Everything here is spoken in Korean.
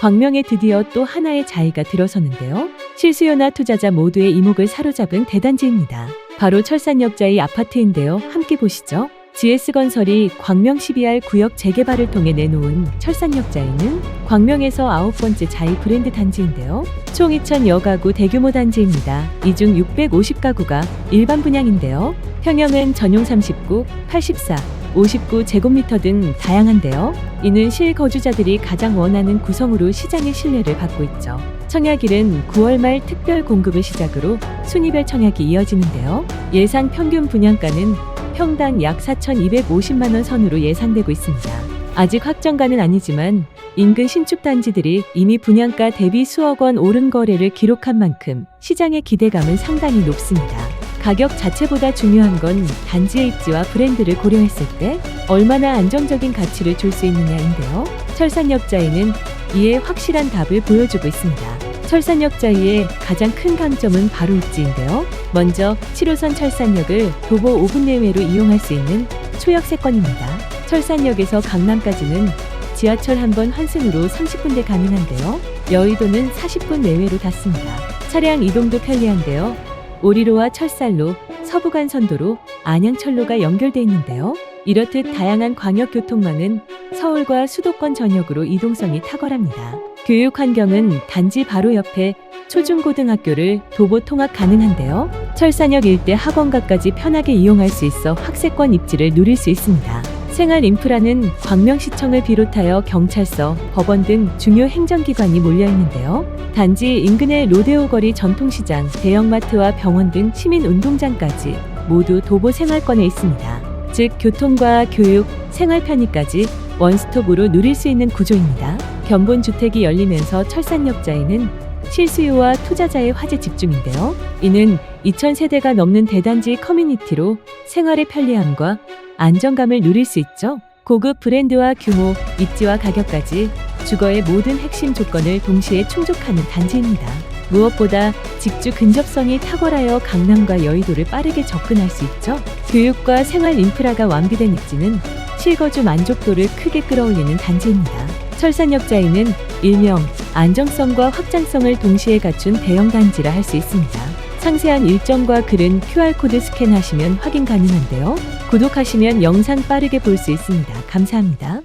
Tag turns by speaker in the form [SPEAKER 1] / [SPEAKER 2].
[SPEAKER 1] 광명에 드디어 또 하나의 자이가 들어서는데요. 실수요나 투자자 모두의 이목을 사로잡은 대단지입니다. 바로 철산역자의 아파트인데요. 함께 보시죠. GS건설이 광명 12알 구역 재개발을 통해 내놓은 철산역자이는 광명에서 아홉 번째 자이 브랜드 단지인데요. 총 2,000여 가구 대규모 단지입니다. 이 중 650가구가 일반 분양인데요. 평형은 전용 39, 84, 59 제곱미터 등 다양한데요. 이는 실거주자들이 가장 원하는 구성으로 시장의 신뢰를 받고 있죠. 청약일은 9월 말 특별 공급을 시작으로 순위별 청약이 이어지는데요. 예상 평균 분양가는 평당 약 4,250만 원 선으로 예상되고 있습니다. 아직 확정가는 아니지만 인근 신축 단지들이 이미 분양가 대비 수억 원 오른 거래를 기록한 만큼 시장의 기대감은 상당히 높습니다. 가격 자체보다 중요한 건 단지의 입지와 브랜드를 고려했을 때 얼마나 안정적인 가치를 줄 수 있느냐인데요. 철산역자이는 이에 확실한 답을 보여주고 있습니다. 철산역자이의 가장 큰 강점은 바로 입지인데요. 먼저 7호선 철산역을 도보 5분 내외로 이용할 수 있는 초역 세권입니다. 철산역에서 강남까지는 지하철 한 번 환승으로 30분대 가능한데요. 여의도는 40분 내외로 닿습니다. 차량 이동도 편리한데요. 오리로와 철살로, 서부간 선도로, 안양철로가 연결돼 있는데요. 이렇듯 다양한 광역교통망은 서울과 수도권 전역으로 이동성이 탁월합니다. 교육 환경은 단지 바로 옆에 초중고등학교를 도보 통학 가능한데요. 철산역 일대 학원가까지 편하게 이용할 수 있어 학세권 입지를 누릴 수 있습니다. 생활 인프라는 광명시청을 비롯하여 경찰서, 법원 등 중요 행정기관이 몰려 있는데요. 단지 인근의 로데오 거리 전통시장, 대형마트와 병원 등 시민 운동장까지 모두 도보 생활권에 있습니다. 즉 교통과 교육, 생활 편의까지 원스톱으로 누릴 수 있는 구조입니다. 견본 주택이 열리면서 철산역 자에는 실수요와 투자자의 화제 집중인데요. 이는 2,000세대가 넘는 대단지 커뮤니티로 생활의 편리함과 안정감을 누릴 수 있죠. 고급 브랜드와 규모, 입지와 가격까지 주거의 모든 핵심 조건을 동시에 충족하는 단지입니다. 무엇보다 직주 근접성이 탁월하여 강남과 여의도를 빠르게 접근할 수 있죠. 교육과 생활 인프라가 완비된 입지는 실거주 만족도를 크게 끌어올리는 단지입니다. 철산역자에는 일명 안정성과 확장성을 동시에 갖춘 대형 단지라 할 수 있습니다. 상세한 일정과 글은 QR코드 스캔하시면 확인 가능한데요. 구독하시면 영상 빠르게 볼 수 있습니다. 감사합니다.